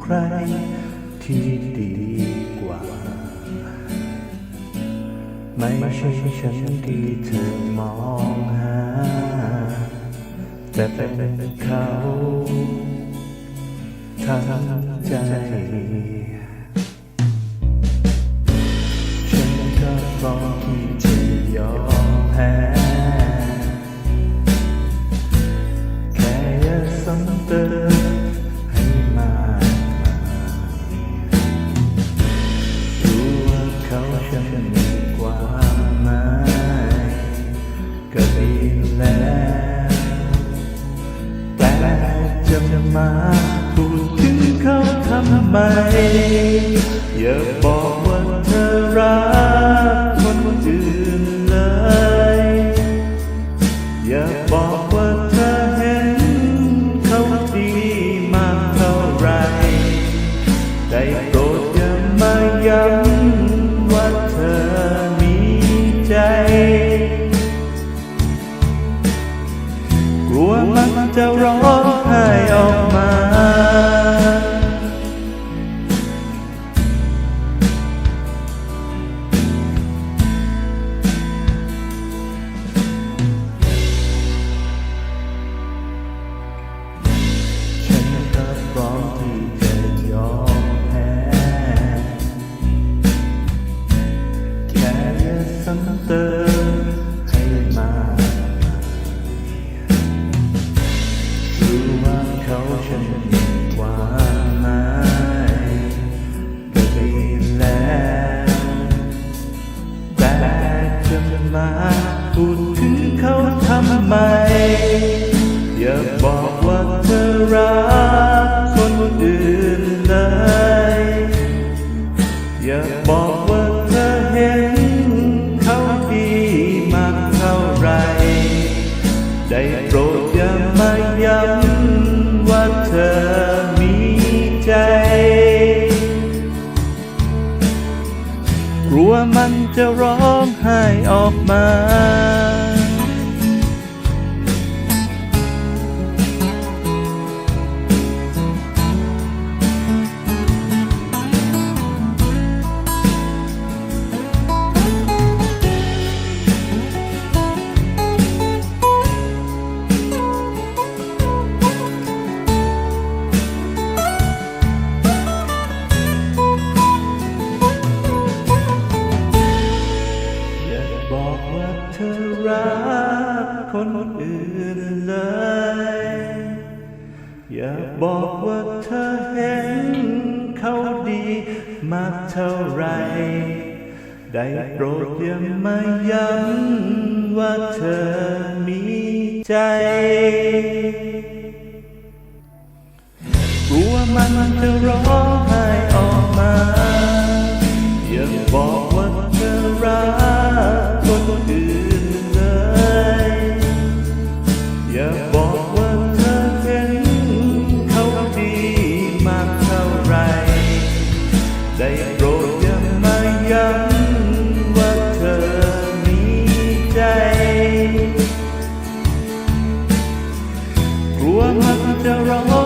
ใครที่ดีกว่า ไม่ใช่ฉันที่เธอมองหา แต่เป็นเขาทั้งใจ ทำไมอย่าบอกว่าเธอรักคนอื่นเลย อย่าบอกว่าเธอเห็นเขาดีมากเท่าไรได้โปรดอย่ามาย้ำว่าเธอมีใจ กลัวมันจะร้องไห้ออก ซ้ำเติมให้มารู้ว่าเขาฉันมีความหมายก็ดีแล้วแต่จะมาพูด ได้โปรดอย่ามาย้ำว่าเธอมีใจ กลัวมันจะร้องไห้ออกมา นอื่นเลย อย่าบอกว่าเธอเห็นเขาดีมากเท่าไร ได้โปรดอย่ามาย้ำว่าเธอมีใจกลัวมันจะร้องไห้ออกมา อย่าบอกว่าเธอรักคนอื่น วมันจะร้อ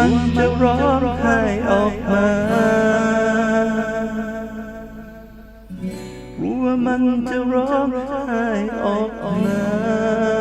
มันจะร้องไห้ออกมา รู้ว่ามันจะร้องไห้ออกมา